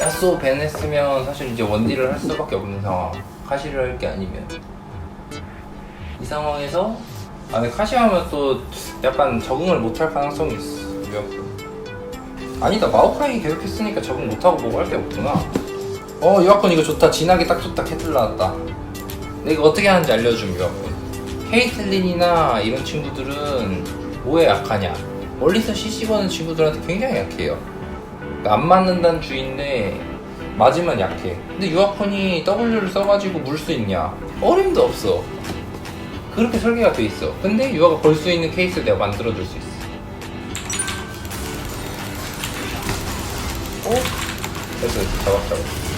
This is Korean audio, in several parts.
야쏘 벤 했으면 사실 이제 원딜을 할 수밖에 없는 상황. 카시를 할 게 아니면. 이 상황에서 아 근데 카시 하면 또 약간 적응을 못할 가능성이 있어 아니다 마오카이 계속 했으니까 적응 못하고 뭐고 할 게 없구나. 어 유학군 이거 좋다. 진하게 딱 좋다. 캐틀 나왔다. 근데 이거 어떻게 하는지 알려줌 유학군 케이틀린이나 이런 친구들은 뭐에 약하냐? 멀리서 CC 거는 친구들한테 굉장히 약해요 안 맞는다는 주인데 맞으면 약해. 근데 유아콘이 W를 써가지고 물 수 있냐? 어림도 없어. 그렇게 설계가 돼 있어. 근데 유아가 걸수 있는 케이스를 내가 만들어줄 수 있어. 어? 됐어, 됐어. 잡았, 잡았.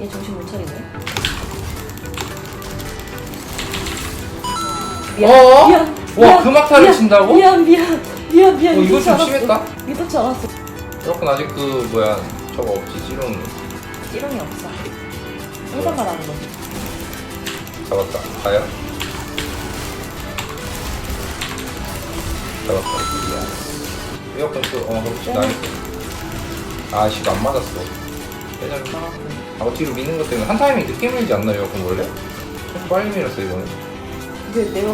얘 정신 못 차리네. 어? 미안. 와, 미안, 그 막타를 미안, 친다고? 미안, 미안, 미안, 미안. 어, 이거 좀. 심했다? 믿었지 않았어. 유아콘 아직 그, 뭐야, 저거 없지, 찌롱. 찌롱이 없어. 항상 말하는 거지. 잡았다. 가요? 잡았다. 에어컨 또, 어, 그렇지. 나이스. 아, 씨, 안 맞았어. 예전에, 아, 뒤로 미는 것 때문에 한 타이밍 늦게 밀지 않나, 에어컨 원래? 좀 빨리 밀었어, 이거는. 근데 내가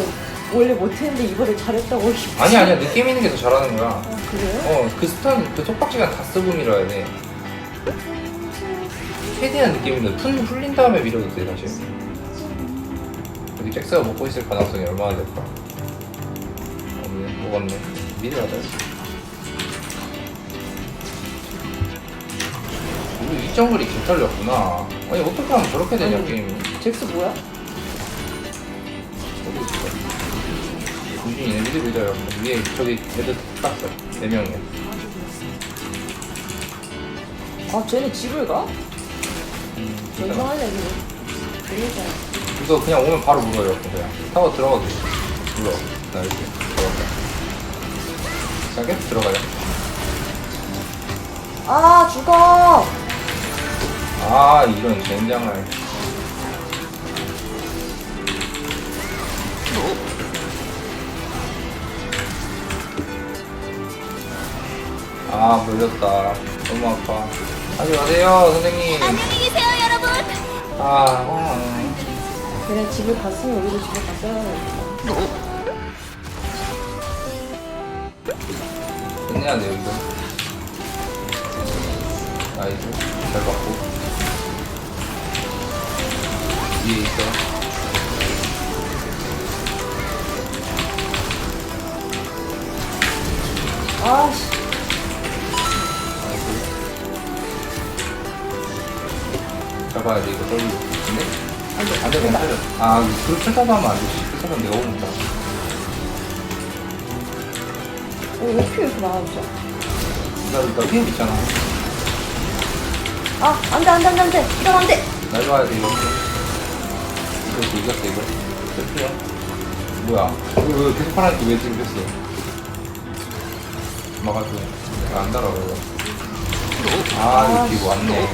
원래 못했는데 이거를 잘했다고. 아니, 아니야. 늦게 미는 게 더 잘하는 거야. 아, 그래요? 어, 그 스턴, 그 속박시간 다 쓰고 밀어야 돼. 최대한 늦게 밀면 풀, 풀린 다음에 밀어도 돼, 사실. 여기 잭스가 먹고 있을 가능성이 얼마나 될까? 없네, 먹었네. 미리 가자. 우리 이정글이 개털렸구나. 아니, 어떻게 하면 저렇게 되냐, 아니. 게임이. 잭스 뭐야? 유진이네, 미드 밀자요. 위에, 저기, 애들 땄어. 네 명이야. 아, 쟤네 집을 가? 이거. 그러니까. 이거 그냥 오면 바로 물어요 그냥 타워 들어가도 돼 물어 나 이렇게 자 계속 들어가요 아, 죽어! 아 이런 젠장을 아 물렸다. 너무 아파. 하지 마세요 선생님. 안녕히 계세요, 여러분. 아 어. 그냥 집을 갔으면 우리도 집에 갔어야 겠다 끝내야 돼 여기서 나이스. 잘 받고. 위에 있어. 아, 씨. 잡아야 돼 이거 떨리 근데? 안 돼, 안돼 된다. 때려 아 그걸 하면 안 되지. 풀타면 내가 오는다 어, 왜피 이렇게 많아, 진짜. 나나 피해 있잖아. 아, 안 돼, 안 돼, 안 돼, 안 돼. 이건 안 돼. 날 봐야 돼 이거. 이거 이겼어 이거. 셀프야 뭐야? 이거 왜 계속 파란색 왜 지금 됐어? 막아줘. 안 달아 이거. 아 이거 뒤고 왔네.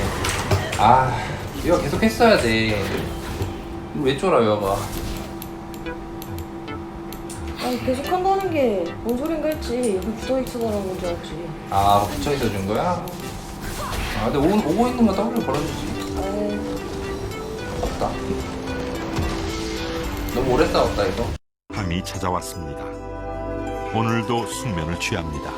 아 이거 계속 했어야 돼 이거 왜 쫄아 여가 아니, 계속 한다는 게 뭔 소린가 했지. 여기 붙어 있어라는 건줄 알았지. 아 붙여있어 준 거야? 아 근데 오, 오고 있는 거 W 걸어주지 아이, 없다 너무 오래 싸웠다 이거 밤이 찾아왔습니다. 오늘도 숙면을 취합니다.